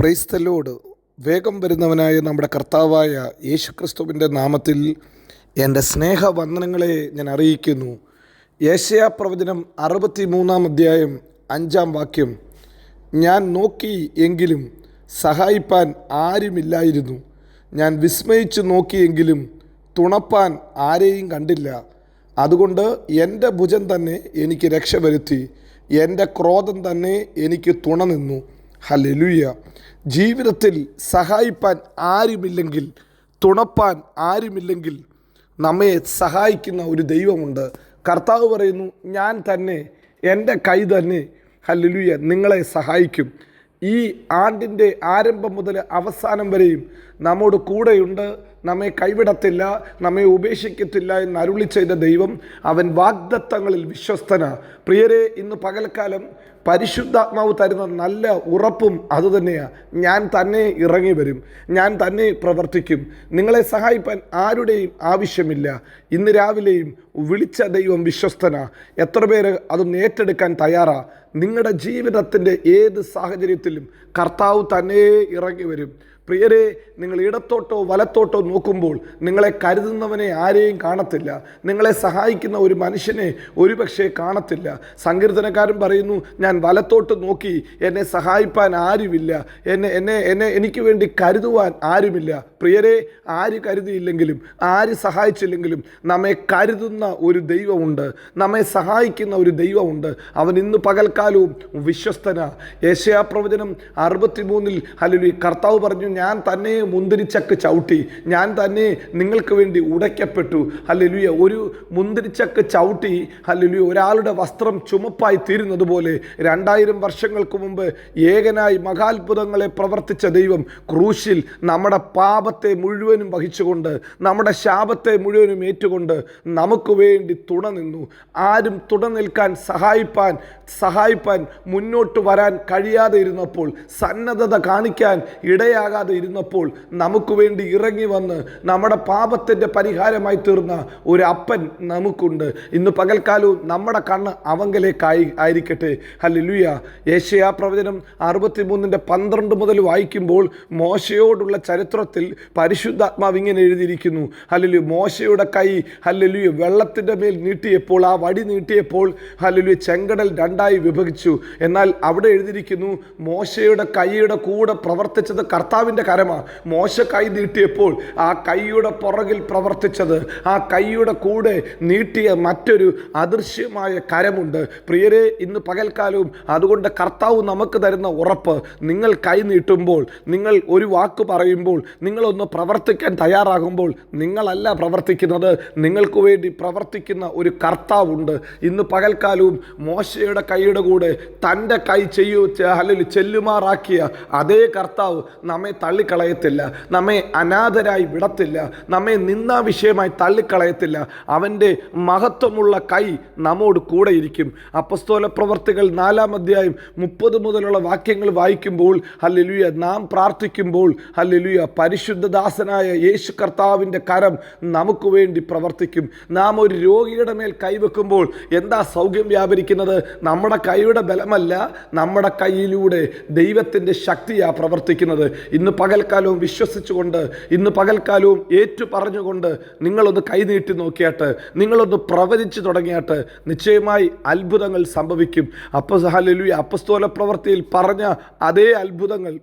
Praise the Lord വേഗം വരുന്നവനായ നമ്മുടെ കർത്താവായ യേശുക്രിസ്തുവിന്റെ നാമത്തിൽ എന്റെ സ്നേഹവന്ദനങ്ങളെ ഞാൻ അറിയിക്കുന്നു. യേശയാ പ്രവചനം അറുപത്തി മൂന്നാം അധ്യായം അഞ്ചാം വാക്യം. ഞാൻ നോക്കി എങ്കിലും സഹായിപ്പാൻ ആരുമില്ലായിരുന്നു. ഞാൻ വിസ്മയിച്ചു നോക്കിയെങ്കിലും തുണപ്പാൻ ആരെയും കണ്ടില്ല. അതുകൊണ്ട് എന്റെ ഭുജം തന്നെ എനിക്ക് രക്ഷ വരുത്തി. എന്റെ ക്രോധം തന്നെ എനിക്ക് തുണ നിന്നു. ഹലെലുയ ജീവിതത്തിൽ സഹായിപ്പാൻ ആരുമില്ലെങ്കിൽ തുണപ്പാൻ ആരുമില്ലെങ്കിൽ നമ്മെ സഹായിക്കുന്ന ഒരു ദൈവമുണ്ട്. കർത്താവ് പറയുന്നു ഞാൻ തന്നെ എന്റെ കൈ തന്നെ ഹലലുയ നിങ്ങളെ സഹായിക്കും. ഈ ആണ്ടിന്റെ ആരംഭം മുതൽ അവസാനം വരെയും നമ്മോട് കൂടെയുണ്ട് നമ്മെ കൈവിടത്തില്ല നമ്മെ ഉപേക്ഷിക്കത്തില്ല എന്ന് അരുളി ചെയ്ത ദൈവം അവൻ വാഗ്ദത്തങ്ങളിൽ വിശ്വസ്തനാ. പ്രിയരെ ഇന്ന് പകൽക്കാലം പരിശുദ്ധാത്മാവ് തരുന്ന നല്ല ഉറപ്പും അതുതന്നെയാണ് ഞാൻ തന്നെ ഇറങ്ങി വരും ഞാൻ തന്നെ പ്രവർത്തിക്കും. നിങ്ങളെ സഹായിപ്പാൻ ആരുടെയും ആവശ്യമില്ല. ഇന്ന് രാവിലെയും വിളിച്ച ദൈവം വിശ്വസ്തനാ. എത്ര പേര് അതൊന്ന് ഏറ്റെടുക്കാൻ തയ്യാറാ? നിങ്ങളുടെ ജീവിതത്തിന്റെ ഏത് സാഹചര്യത്തിലും കർത്താവ് തന്നെ ഇറങ്ങി വരും. പ്രിയരെ നിങ്ങൾ ഇടത്തോട്ടോ വലത്തോട്ടോ നോക്കുമ്പോൾ നിങ്ങളെ കരുതുന്നവനെ ആരെയും കാണത്തില്ല. നിങ്ങളെ സഹായിക്കുന്ന ഒരു മനുഷ്യനെ ഒരുപക്ഷെ കാണത്തില്ല. സങ്കീർത്തനക്കാരൻ പറയുന്നു ഞാൻ വലത്തോട്ട് നോക്കി എന്നെ സഹായിപ്പാൻ ആരുമില്ല. എന്നെ എന്നെ എന്നെ എനിക്ക് വേണ്ടി കരുതുവാൻ ആരുമില്ല. പ്രിയരെ ആര് കരുതിയില്ലെങ്കിലും ആര് സഹായിച്ചില്ലെങ്കിലും നമ്മെ കരുതുന്ന ഒരു ദൈവമുണ്ട്. നമ്മെ സഹായിക്കുന്ന ഒരു ദൈവമുണ്ട്. അവൻ ഇന്ന് പകൽക്കാലവും വിശ്വസ്തന. യേശയാ പ്രവചനം അറുപത്തി മൂന്നിൽ ഹലുലി കർത്താവ് പറഞ്ഞു ഞാൻ തന്നെ മുന്തിരിച്ചക്ക് ചവിട്ടി. ഞാൻ തന്നെ നിങ്ങൾക്ക് വേണ്ടി ഉടയ്ക്കപ്പെട്ടു. ഹല്ലുലിയ. ഒരു മുന്തിരിച്ചക്ക് ചവിട്ടി ഹല്ലുലിയ. ഒരാളുടെ വസ്ത്രം ചുമപ്പായി തീരുന്നത് പോലെ രണ്ടായിരം വർഷങ്ങൾക്ക് മുമ്പ് ഏകനായി മഹാത്ഭുതങ്ങളെ പ്രവർത്തിച്ച ദൈവം ക്രൂശിൽ നമ്മുടെ പാപത്തെ മുഴുവനും വഹിച്ചുകൊണ്ട് നമ്മുടെ ശാപത്തെ മുഴുവനും ഏറ്റുകൊണ്ട് നമുക്ക് വേണ്ടി തുണ നിന്നു. ആരും തുണ നിൽക്കാൻ സഹായിപ്പാൻ സഹായിപ്പാൻ മുന്നോട്ട് വരാൻ കഴിയാതെ ഇരുന്നപ്പോൾ സന്നദ്ധത കാണിക്കാൻ ഇടയാകാതെ ഇരുന്നപ്പോൾ നമുക്ക് വേണ്ടി ഇറങ്ങി വന്ന് നമ്മുടെ പാപത്തിന്റെ പരിഹാരമായി തീർന്ന ഒരു അപ്പൻ നമുക്കുണ്ട്. ഇന്ന് പകൽക്കാലവും നമ്മുടെ കണ്ണ് അവങ്കലേക്കായി ആയിരിക്കട്ടെ. ഹല്ലുയ യേശയാ പ്രവചനം അറുപത്തി മൂന്നിന്റെ പന്ത്രണ്ട് മുതൽ വായിക്കുമ്പോൾ മോശയോടുള്ള ചരിത്രത്തിൽ പരിശുദ്ധാത്മാവ് ഇങ്ങനെ എഴുതിയിരിക്കുന്നു. ഹല്ലുലു മോശയുടെ കൈ ഹല്ലുലു വെള്ളത്തിന്റെ മേൽ നീട്ടിയപ്പോൾ ആ വടി നീട്ടിയപ്പോൾ ഹല്ലുലു ചെങ്കടൽ രണ്ടായി വിഭജിച്ചു. എന്നാൽ അവിടെ എഴുതിയിരിക്കുന്നു മോശയുടെ കൈയുടെ കൂടെ പ്രവർത്തിച്ചത് കർത്താവിന്റെ കരമാണ് മോശ കൈ നീട്ടിയപ്പോൾ ആ കൈയുടെ പുറകിൽ പ്രവർത്തിച്ചത് ആ കൈയുടെ കൂടെ നീട്ടിയ മറ്റൊരു അദൃശ്യമായ കരമുണ്ട്. പ്രിയരെ ഇന്ന് പകൽക്കാലവും അതുകൊണ്ട് കർത്താവ് നമുക്ക് തരുന്ന ഉറപ്പ് നിങ്ങൾ കൈ നീട്ടുമ്പോൾ നിങ്ങൾ ഒരു വാക്ക് പറയുമ്പോൾ നിങ്ങളൊന്ന് പ്രവർത്തിക്കാൻ തയ്യാറാകുമ്പോൾ നിങ്ങളല്ല പ്രവർത്തിക്കുന്നത് നിങ്ങൾക്ക് വേണ്ടി പ്രവർത്തിക്കുന്ന ഒരു കർത്താവുണ്ട്. ഇന്ന് പകൽക്കാലവും മോശയുടെ കൈയുടെ കൂടെ തന്റെ കൈ ചെയ്യൂ അല്ലെങ്കിൽ ചെല്ലുമാറാക്കിയ അതേ കർത്താവ് നമ്മെ തള്ളിക്കളയത്തില്ല. നമ്മെ അനാഥരായി വിടത്തില്ല. നമ്മെ നിന്നാ വിഷയമായി തള്ളിക്കളയത്തില്ല. അവന്റെ മഹത്വമുള്ള കൈ നമ്മോട് കൂടെ ഇരിക്കും. അപ്പസ്തോല പ്രവർത്തികൾ നാലാം അധ്യായം മുപ്പത് മുതലുള്ള വാക്യങ്ങൾ വായിക്കുമ്പോൾ ഹല്ലുയ നാം പ്രാർത്ഥിക്കുമ്പോൾ ഹല്ലുയ പരിശുദ്ധദാസനായ യേശു കർത്താവിന്റെ കരം നമുക്ക് വേണ്ടി പ്രവർത്തിക്കും. നാം ഒരു രോഗിയുടെ മേൽ കൈവെക്കുമ്പോൾ എന്താ സൗഖ്യം വ്യാപരിക്കുന്നത്? നമ്മുടെ കൈയുടെ ബലമല്ല നമ്മുടെ കൈയിലൂടെ ദൈവത്തിന്റെ ശക്തിയാണ് പ്രവർത്തിക്കുന്നത്. ഇന്ന് പകൽക്കാലവും വിശ്വസിച്ചുകൊണ്ട് ഇന്ന് പകൽക്കാലവും ഏറ്റു പറഞ്ഞുകൊണ്ട് നിങ്ങളൊന്ന് കൈനീട്ടി നോക്കിയാട്ട് നിങ്ങളൊന്ന് പ്രവചിച്ചു തുടങ്ങിയാട്ട് നിശ്ചയമായി അത്ഭുതങ്ങൾ സംഭവിക്കും. അപ്പ ഹല്ലേലൂയ. അപ്പസ്തോല പ്രവൃത്തിയിൽ പറഞ്ഞ അതേ അത്ഭുതങ്ങൾ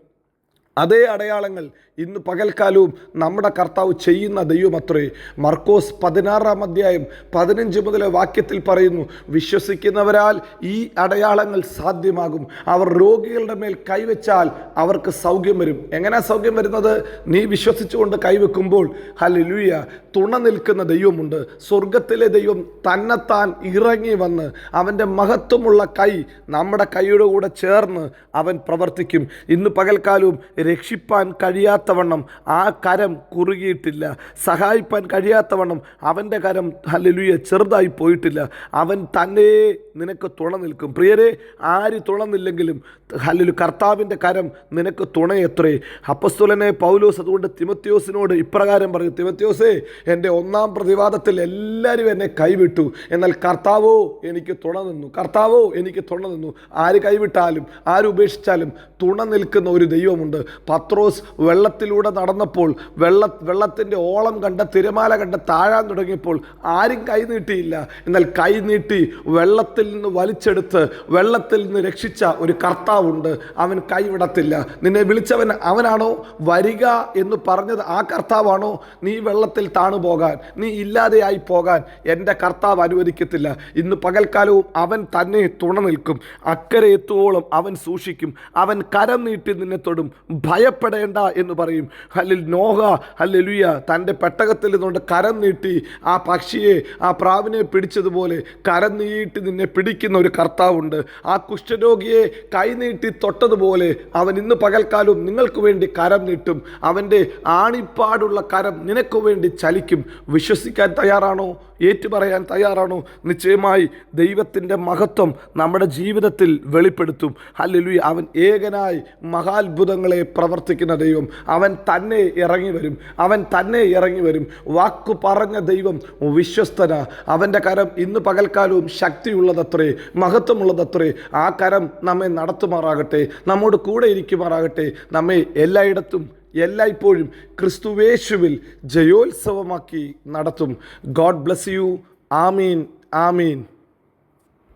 അതേ അടയാളങ്ങൾ ഇന്ന് പകൽക്കാലവും നമ്മുടെ കർത്താവ് ചെയ്യുന്ന ദൈവമത്രേ. മർക്കോസ് പതിനാറാം അധ്യായം പതിനഞ്ച് മുതലെ വാക്യത്തിൽ പറയുന്നു വിശ്വസിക്കുന്നവരാൽ ഈ അടയാളങ്ങൾ സാധ്യമാകും. അവർ രോഗികളുടെ മേൽ കൈവച്ചാൽ അവർക്ക് സൗഖ്യം വരും. എങ്ങനെ സൗഖ്യം വരുന്നത്? നീ വിശ്വസിച്ചുകൊണ്ട് കൈവെക്കുമ്പോൾ ഹല്ലേലൂയ തുണ നിൽക്കുന്ന ദൈവമുണ്ട്. സ്വർഗത്തിലെ ദൈവം തന്നെത്താൻ ഇറങ്ങി വന്ന് അവന്റെ മഹത്വമുള്ള കൈ നമ്മുടെ കൈയുടെ കൂടെ ചേർന്ന് അവൻ പ്രവർത്തിക്കും. ഇന്ന് പകൽക്കാലവും രക്ഷിപ്പാൻ കഴിയാത്തവണ്ണം ആ കരം കുറുകിയിട്ടില്ല. സഹായിപ്പാൻ കഴിയാത്തവണ്ണം അവന്റെ കരം ഹല്ലേലൂയ ചെറുതായി പോയിട്ടില്ല. അവൻ തന്നെ നിനക്ക് തുണ നിൽക്കും. പ്രിയരെ ആര് തുണന്നില്ലെങ്കിലും ഹലലു കർത്താവിന്റെ കരം നിനക്ക് തുണയെത്രേ. അപ്പസ്തുലനെ പൗലോസ് അതുകൊണ്ട് തിമത്യോസിനോട് ഇപ്രകാരം പറയും തിമത്യോസേ എന്റെ ഒന്നാം പ്രതിവാദത്തിൽ എല്ലാവരും എന്നെ കൈവിട്ടു. എന്നാൽ കർത്താവോ എനിക്ക് തുണ നിന്നു. കർത്താവോ എനിക്ക് തുണ നിന്നു. ആര് കൈവിട്ടാലും ആര് ഉപേക്ഷിച്ചാലും തുണ നിൽക്കുന്ന ഒരു ദൈവമുണ്ട്. പത്രോസ് വെള്ളത്തിലൂടെ നടന്നപ്പോൾ വെള്ള വെള്ളത്തിന്റെ ഓളം കണ്ട തിരമാല കണ്ട താഴാൻ തുടങ്ങിയപ്പോൾ ആരും കൈ നീട്ടിയില്ല. എന്നാൽ കൈ നീട്ടി വെള്ളത്തിൽ നിന്ന് വലിച്ചെടുത്ത് വെള്ളത്തിൽ നിന്ന് രക്ഷിച്ച ഒരു കർത്താവുണ്ട്. അവൻ കൈവിടത്തില്ല നിന്നെ വിളിച്ചവൻ അവനാണോ? വരിക എന്ന് പറഞ്ഞത് ആ കർത്താവാണോ? നീ വെള്ളത്തിൽ താണു പോകാൻ നീ ഇല്ലാതെയായി പോകാൻ എന്റെ കർത്താവ് അനുവദിക്കത്തില്ല. ഇന്ന് പകൽക്കാലവും അവൻ തന്നെ തുണ നിൽക്കും. അക്കരെ എത്തുവോളം അവൻ സൂക്ഷിക്കും. അവൻ കരം നീട്ടി നിന്നെ തൊടും. ഭയപ്പെടേണ്ട എന്ന് പറയും. ഹല്ലിൽ നോഹ അല്ലെലുയ തന്റെ പെട്ടകത്തിൽ നിന്നുകൊണ്ട് കരം നീട്ടി ആ പക്ഷിയെ ആ പ്രാവിനെ പിടിച്ചതുപോലെ കരം നീട്ടി നിന്നെ പിടിക്കുന്ന ഒരു കർത്താവുണ്ട്. ആ കുഷ്ഠരോഗിയെ കൈനീട്ടി തൊട്ടതുപോലെ അവൻ ഇന്ന് പകൽക്കാലവും നിങ്ങൾക്ക് വേണ്ടി കരം നീട്ടും. അവന്റെ ആണിപ്പാടുള്ള കരം നിനക്ക് വേണ്ടി ചലിക്കും. വിശ്വസിക്കാൻ തയ്യാറാണോ? ഏറ്റുപറയാൻ തയ്യാറാണോ? നിശ്ചയമായി ദൈവത്തിന്റെ മഹത്വം നമ്മുടെ ജീവിതത്തിൽ വെളിപ്പെടുത്തും. ഹല്ലേലൂയ അവൻ ഏകനായി മഹാത്ഭുതങ്ങളെ പ്രവർത്തിക്കുന്ന ദൈവം. അവൻ തന്നെ ഇറങ്ങി വരും. അവൻ തന്നെ ഇറങ്ങി വരും. വാക്കു പറഞ്ഞ ദൈവം വിശ്വസ്തന. അവന്റെ കരം ഇന്ന് പകൽക്കാലവും ശക്തിയുള്ളതത്രേ മഹത്വമുള്ളതത്രേ. ആ കരം നമ്മെ നടത്തുമാറാകട്ടെ നമ്മോട് കൂടെ ഇരിക്കുമാറാകട്ടെ. നമ്മെ എല്ലായിടത്തും എല്ലായ്പ്പോഴും ക്രിസ്തുവേശുവിൽ ജയോത്സവമാക്കി നടത്തും. God bless you. Amin. Amin.